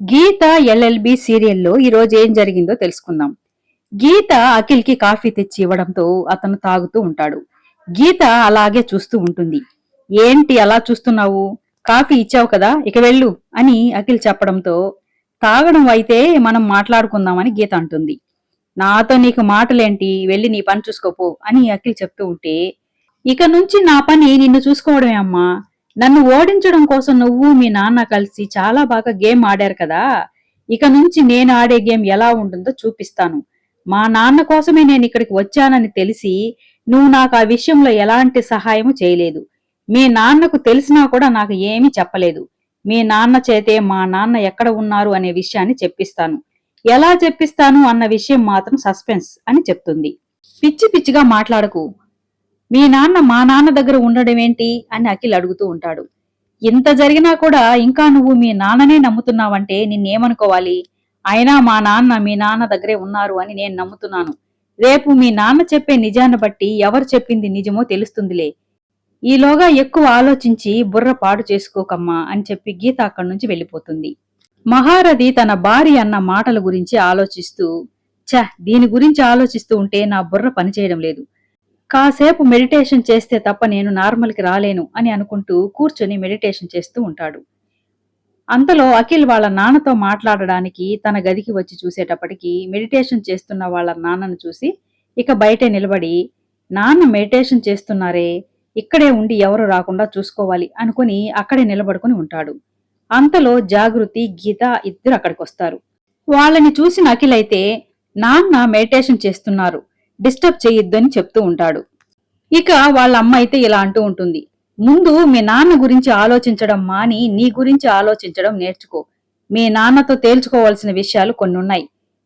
గీత LLB సీరియల్లో ఈ రోజు ఏం జరిగిందో తెలుసుకుందాం. గీత అఖిల్కి కాఫీ తెచ్చి ఇవ్వడంతో అతను తాగుతూ ఉంటాడు. గీత అలాగే చూస్తూ ఉంటుంది. ఏంటి అలా చూస్తున్నావు? కాఫీ ఇచ్చావు కదా ఇక వెళ్ళు అని అఖిల్ చెప్పడంతో తాగడం అయితే మనం మాట్లాడుకుందామని గీత అంటుంది. నాతో నీకు మాటలేంటి? వెళ్ళి నీ పని చూసుకోపో అని అఖిల్ చెప్తూ ఉంటే ఇక నుంచి నా పని నిన్ను చూసుకోవడమే అమ్మా. నన్ను ఓడించడం కోసం నువ్వు మీ నాన్న కలిసి చాలా బాగా గేమ్ ఆడారు కదా. ఇక నుంచి నేను ఆడే గేమ్ ఎలా ఉంటుందో చూపిస్తాను. మా నాన్న కోసమే నేను ఇక్కడికి వచ్చానని తెలిసి నువ్వు నాకు ఆ విషయంలో ఎలాంటి సహాయము చేయలేదు. మీ నాన్నకు తెలిసినా కూడా నాకు ఏమీ చెప్పలేదు. మీ నాన్న చేతే మా నాన్న ఎక్కడ ఉన్నారు అనే విషయాన్ని చెప్పిస్తాను. ఎలా చెప్పిస్తాను అన్న విషయం మాత్రం సస్పెన్స్ అని చెప్తుంది. పిచ్చి పిచ్చిగా మాట్లాడకు. మీ నాన్న మా నాన్న దగ్గర ఉండడం ఏంటి? అని అఖిల్ అడుగుతూ ఉంటాడు. ఇంత జరిగినా కూడా ఇంకా నువ్వు మీ నాన్ననే నమ్ముతున్నావంటే నిన్నేమనుకోవాలి? అయినా మా నాన్న మీ నాన్న దగ్గరే ఉన్నారు అని నేను నమ్ముతున్నాను. రేపు మీ నాన్న చెప్పే నిజాన్ని బట్టి ఎవరు చెప్పింది నిజమో తెలుస్తుందిలే. ఈలోగా ఎక్కువ ఆలోచించి బుర్ర పాడు చేసుకోకమ్మా అని చెప్పి గీత అక్కడి నుంచి వెళ్ళిపోతుంది. మహారథి తన భార్య అన్న మాటల గురించి ఆలోచిస్తూ చ దీని గురించి ఆలోచిస్తూ ఉంటే నా బుర్ర పనిచేయడం లేదు. కాసేపు మెడిటేషన్ చేస్తే తప్ప నేను నార్మల్కి రాలేను అని అనుకుంటూ కూర్చొని మెడిటేషన్ చేస్తూ ఉంటాడు. అంతలో అఖిల్ వాళ్ళ నాన్నతో మాట్లాడడానికి తన గదికి వచ్చి చూసేటప్పటికి మెడిటేషన్ చేస్తున్న వాళ్ళ నాన్నను చూసి ఇక బయటే నిలబడి నాన్న మెడిటేషన్ చేస్తున్నారే ఇక్కడే ఉండి ఎవరు రాకుండా చూసుకోవాలి అనుకుని అక్కడే నిలబడుకుని ఉంటాడు. అంతలో జాగృతి గీత ఇద్దరు అక్కడికి వస్తారు వాళ్ళని చూసిన అఖిల్ అయితే నాన్న మెడిటేషన్ చేస్తున్నారు డిస్టర్బ్ చేయొద్దని చెప్తూ ఉంటాడు. ఇక వాళ్ళ అమ్మ అయితే ఇలా అంటూ ఉంటుంది. ముందు మీ నాన్న గురించి ఆలోచించడం మాని నీ గురించి ఆలోచించడం నేర్చుకో. మీ నాన్నతో తేల్చుకోవాల్సిన విషయాలు కొన్ని ఉన్నాయి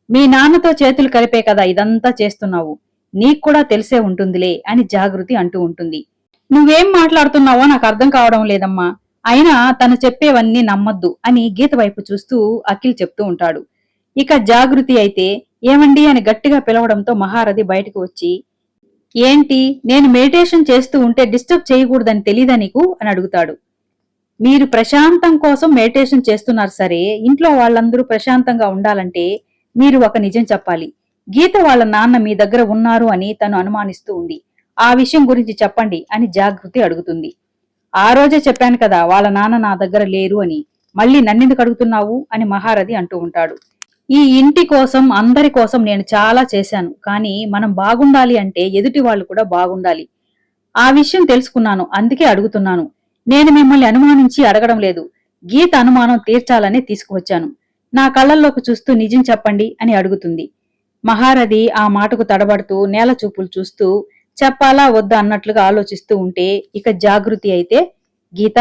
మీ నాన్నతో చేతులు కలిపే కదా ఇదంతా చేస్తున్నావు. నీకు కూడా తెలిసే ఉంటుందిలే అని జాగృతి అంటూ ఉంటుంది. నువ్వేం మాట్లాడుతున్నావో నాకు అర్థం కావడం లేదమ్మా. అయినా తను చెప్పేవన్నీ నమ్మద్దు అని గీత వైపు చూస్తూ అఖిల్ చెప్తూ ఉంటాడు. ఇక జాగృతి అయితే ఏమండి అని గట్టిగా పిలవడంతో మహారథి బయటకు వచ్చి ఏంటి నేను మెడిటేషన్ చేస్తూ ఉంటే డిస్టర్బ్ చేయకూడదని తెలీదా నీకు? అని అడుగుతాడు. మీరు ప్రశాంతం కోసం మెడిటేషన్ చేస్తున్నారు సరే ఇంట్లో వాళ్ళందరూ ప్రశాంతంగా ఉండాలంటే మీరు ఒక నిజం చెప్పాలి. గీత వాళ్ళ నాన్న మీ దగ్గర ఉన్నారు అని తను అనుమానిస్తూ ఉంది. ఆ విషయం గురించి చెప్పండి అని జాగృతి అడుగుతుంది. ఆ రోజే చెప్పాను కదా వాళ్ళ నాన్న నా దగ్గర లేరు అని. మళ్ళీ నన్నెందుకు అడుగుతున్నావు? అని మహారథి అంటూ ఉంటాడు. ఈ ఇంటి కోసం అందరి కోసం నేను చాలా చేశాను. కానీ మనం బాగుండాలి అంటే ఎదుటి వాళ్ళు కూడా బాగుండాలి. ఆ విషయం తెలుసుకున్నాను. అందుకే అడుగుతున్నాను. నేను మిమ్మల్ని అనుమానించి అడగడం లేదు. గీత అనుమానం తీర్చాలనే తీసుకువచ్చాను. నా కళ్ళల్లోకి చూస్తూ నిజం చెప్పండి అని అడుగుతుంది. మహారథి ఆ మాటకు తడబడుతూ నేల చూపులు చూస్తూ చెప్పాలా వద్దా అన్నట్లుగా ఆలోచిస్తూ ఉంటే ఇక జాగృతి అయితే గీత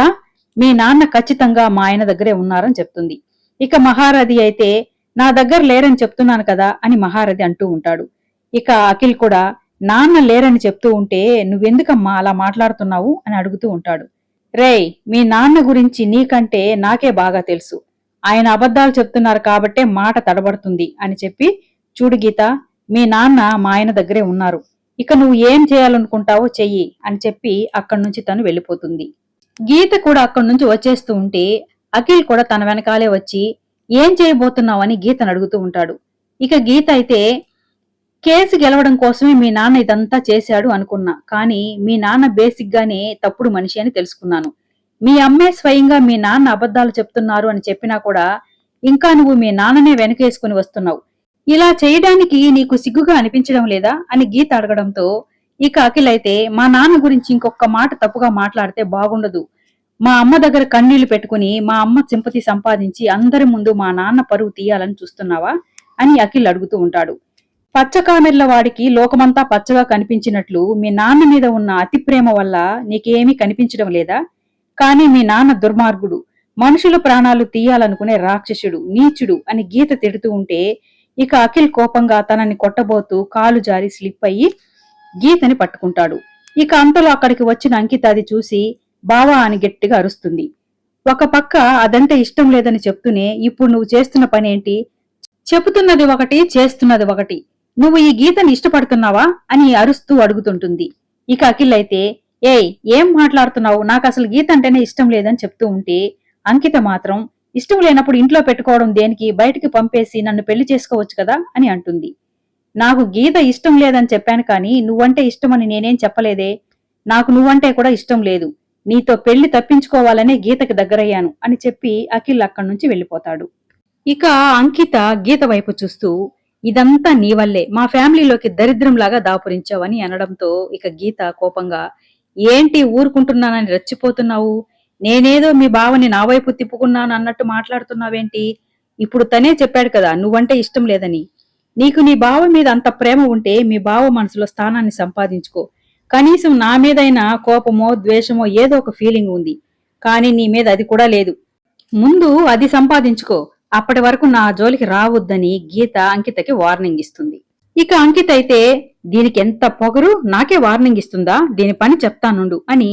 మీ నాన్న ఖచ్చితంగా మా ఆయన దగ్గరే ఉన్నారని చెప్తుంది. ఇక మహారథి అయితే నా దగ్గర లేరని చెప్తున్నాను కదా అని మహారథి అంటూ ఉంటాడు. ఇక అఖిల్ కూడా నాన్న లేరని చెప్తూ ఉంటే నువ్వెందుకమ్మా అలా మాట్లాడుతున్నావు అని అడుగుతూ ఉంటాడు. రేయ్ మీ నాన్న గురించి నీకంటే నాకే బాగా తెలుసు. ఆయన అబద్ధాలు చెప్తున్నారు కాబట్టే మాట తడబడుతుంది అని చెప్పి చూడు గీత మీ నాన్న మా ఆయన దగ్గరే ఉన్నారు. ఇక నువ్వు ఏం చేయాలనుకుంటావో చెయ్యి అని చెప్పి అక్కడి నుంచి తను వెళ్ళిపోతుంది. గీత కూడా అక్కడి నుంచి వచ్చేస్తూ ఉంటే అఖిల్ కూడా తన వెనకాలే వచ్చి ఏం చేయబోతున్నావు అని గీతను అడుగుతూ ఉంటాడు. ఇక గీత అయితే కేసు గెలవడం కోసమే మీ నాన్న ఇదంతా చేశాడు అనుకున్నా కానీ మీ నాన్న బేసిక్ గానే తప్పుడు మనిషి అని తెలుసుకున్నాను. మీ అమ్మే స్వయంగా మీ నాన్న అబద్ధాలు చెప్తున్నారు అని చెప్పినా కూడా ఇంకా నువ్వు మీ నాన్ననే వెనకేసుకుని వస్తున్నావు. ఇలా చేయడానికి నీకు సిగ్గుగా అనిపించడం లేదా? అని గీత అడగడంతో ఇక అఖిల్ అయితే మా నాన్న గురించి ఇంకొక మాట తప్పుగా మాట్లాడితే బాగుండదు. మా అమ్మ దగ్గర కన్నీళ్ళు పెట్టుకుని మా అమ్మ సింపతి సంపాదించి అందరి ముందు మా నాన్న పరువు తీయాలని చూస్తున్నావా అని అఖిల్ అడుగుతూ ఉంటాడు. పచ్చకామెర్ల వాడికి లోకమంతా పచ్చగా కనిపించినట్లు మీ నాన్న మీద ఉన్న అతి ప్రేమ వల్ల నీకేమీ కనిపించడం లేదా? కానీ మీ నాన్న దుర్మార్గుడు. మనుషుల ప్రాణాలు తీయాలనుకునే రాక్షసుడు నీచుడు అని గీత తిడుతూ ఉంటే ఇక అఖిల్ కోపంగా తనని కొట్టబోతూ కాలు జారి స్లిప్ అయ్యి గీతని పట్టుకుంటాడు. ఇక అంతలో అక్కడికి వచ్చిన అంకిత అది చూసి బావా అని గట్టిగా అరుస్తుంది. ఒక పక్క అదంటే ఇష్టం లేదని చెప్తూనే ఇప్పుడు నువ్వు చేస్తున్న పని ఏంటి? చెబుతున్నది ఒకటి చేస్తున్నది ఒకటి. నువ్వు ఈ గీతని ఇష్టపడుతున్నావా అని అరుస్తూ అడుగుతుంటుంది. ఇక అఖిల్ అయితే ఏయ్ ఏం మాట్లాడుతున్నావు? నాకు అసలు గీత అంటేనే ఇష్టం లేదని చెప్తూ ఉంటే అంకిత మాత్రం ఇష్టం లేనప్పుడు ఇంట్లో పెట్టుకోవడం దేనికి? బయటికి పంపేసి నన్ను పెళ్ళి చేసుకోవచ్చు కదా? అని అంటుంది. నాకు గీత ఇష్టం లేదని చెప్పాను కానీ నువ్వంటే ఇష్టమని నేనేం చెప్పలేదే? నాకు నువ్వంటే కూడా ఇష్టం లేదు. నీతో పెళ్ళి తప్పించుకోవాలనే గీతకి దగ్గరయ్యాను అని చెప్పి అఖిల్ అక్కడి నుంచి వెళ్ళిపోతాడు. ఇక అంకిత గీత వైపు చూస్తూ ఇదంతా నీ వల్లే. మా ఫ్యామిలీలోకి దరిద్రంలాగా దాపురించావని అనడంతో ఇక గీత కోపంగా ఏంటి ఊరుకుంటున్నానని రెచ్చిపోతున్నావు? నేనేదో మీ బావని నా వైపు తిప్పుకున్నాను అన్నట్టు మాట్లాడుతున్నావేంటి? ఇప్పుడు తనే చెప్పాడు కదా నువ్వంటే ఇష్టం లేదని. నీకు నీ బావ మీద అంత ప్రేమ ఉంటే మీ బావ మనసులో స్థానాన్ని సంపాదించుకో. కనీసం నా మీదైనా కోపమో ద్వేషమో ఏదో ఒక ఫీలింగ్ ఉంది. కానీ నీ మీద అది కూడా లేదు. ముందు అది సంపాదించుకో. అప్పటి వరకు నా జోలికి రావద్దని గీత అంకితకి వార్నింగ్ ఇస్తుంది. ఇక అంకిత అయితే దీనికి ఎంత పొగరు? నాకే వార్నింగ్ ఇస్తుందా? దీని పని చెప్తానుండు అని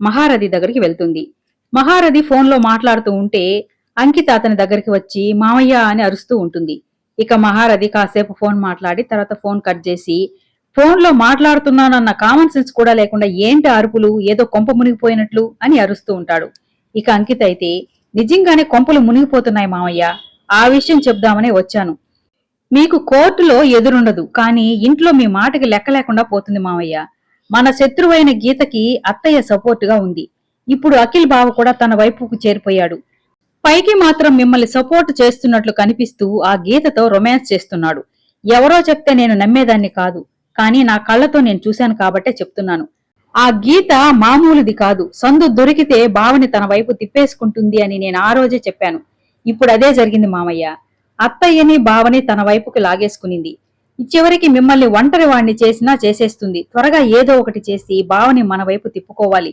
మహారథి దగ్గరికి వెళ్తుంది. మహారథి ఫోన్లో మాట్లాడుతూ ఉంటే అంకిత అతని దగ్గరికి వచ్చి మామయ్య అని అరుస్తూ ఉంటుంది. ఇక మహారథి కాసేపు ఫోన్ మాట్లాడి తర్వాత ఫోన్ కట్ చేసి ఫోన్లో మాట్లాడుతున్నానన్న కామన్ సెన్స్ కూడా లేకుండా ఏంటి అరుపులు? ఏదో కొంప మునిగిపోయినట్లు అని అరుస్తూ ఉంటాడు. ఇక అంకిత అయితే నిజంగానే కొంపలు మునిగిపోతున్నాయి మామయ్య. ఆ విషయం చెప్దామనే వచ్చాను. మీకు కోర్టులో ఎదురుండదు కానీ ఇంట్లో మీ మాటకి లెక్క లేకుండా పోతుంది మామయ్య. మన శత్రువైన గీతకి అత్తయ్య సపోర్టుగా ఉంది. ఇప్పుడు అఖిల్ బావ కూడా తన వైపుకు చేరిపోయాడు. పైకి మాత్రం మిమ్మల్ని సపోర్ట్ చేస్తున్నట్లు కనిపిస్తూ ఆ గీతతో రొమాన్స్ చేస్తున్నాడు. ఎవరో చెప్తే నేను నమ్మేదాన్ని కాదు. కానీ నా కళ్ళతో నేను చూశాను కాబట్టే చెప్తున్నాను. ఆ గీత మామూలుది కాదు. సందు దొరికితే బావని తన వైపు తిప్పేసుకుంటుంది అని నేను ఆ రోజే చెప్పాను. ఇప్పుడు అదే జరిగింది మామయ్య. అత్తయ్యని బావని తన వైపుకి లాగేసుకునింది. చివరికి మిమ్మల్ని ఒంటరి వాణ్ణి చేసినా చేసేస్తుంది. త్వరగా ఏదో ఒకటి చేసి బావని మన వైపు తిప్పుకోవాలి.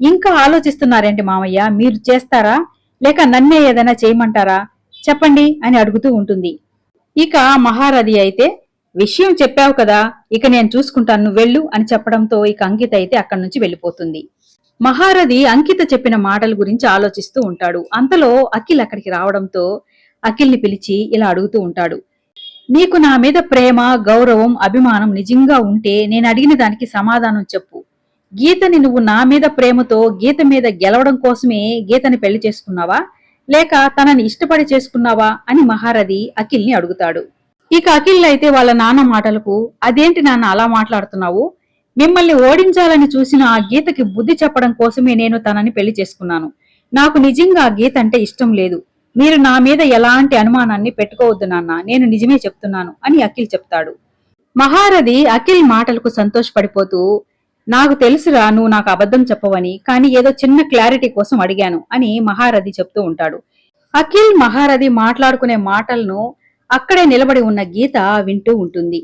ఇంకా ఆలోచిస్తున్నారేంటి మామయ్య? మీరు చేస్తారా? లేక నన్నే ఏదైనా చేయమంటారా? చెప్పండి అని అడుగుతూ ఉంటుంది. ఇక మహారథి అయితే విషయం చెప్పావు కదా ఇక నేను చూసుకుంటాను నువ్వు వెళ్ళు అని చెప్పడంతో ఇక అంకిత అయితే అక్కడి నుంచి వెళ్ళిపోతుంది. మహారథి అంకిత చెప్పిన మాటల గురించి ఆలోచిస్తూ ఉంటాడు. అంతలో అఖిల్ అక్కడికి రావడంతో అఖిల్ని పిలిచి ఇలా అడుగుతూ ఉంటాడు. నీకు నా మీద ప్రేమ గౌరవం అభిమానం నిజంగా ఉంటే నేను అడిగిన దానికి సమాధానం చెప్పు. గీతని నువ్వు నా మీద ప్రేమతో గీత మీద గెలవడం కోసమే గీతని పెళ్ళి చేసుకున్నావా? లేక తనని ఇష్టపడి చేసుకున్నావా? అని మహారథి అఖిల్ని అడుగుతాడు. ఇక అఖిల్ అయితే వాళ్ళ నాన్న మాటలకు అదేంటి నాన్న అలా మాట్లాడుతున్నావు? మిమ్మల్ని ఓడించాలని చూసిన ఆ గీతకి బుద్ధి చెప్పడం కోసమే నేను తనని పెళ్ళి చేసుకున్నాను. నాకు నిజంగా ఆ గీత అంటే ఇష్టం లేదు. మీరు నా మీద ఎలాంటి అనుమానాన్ని పెట్టుకోవద్దు నాన్న. నేను నిజమే చెప్తున్నాను అని అఖిల్ చెప్తాడు. మహారథి అఖిల్ మాటలకు సంతోషపడిపోతూ నాకు తెలుసురా నువ్వు నాకు అబద్ధం చెప్పవని కానీ ఏదో చిన్న క్లారిటీ కోసం అడిగాను అని మహారథి చెప్తూ ఉంటాడు. అఖిల్ మహారథి మాట్లాడుకునే మాటలను అక్కడే నిలబడి ఉన్న గీత వింటూ ఉంటుంది.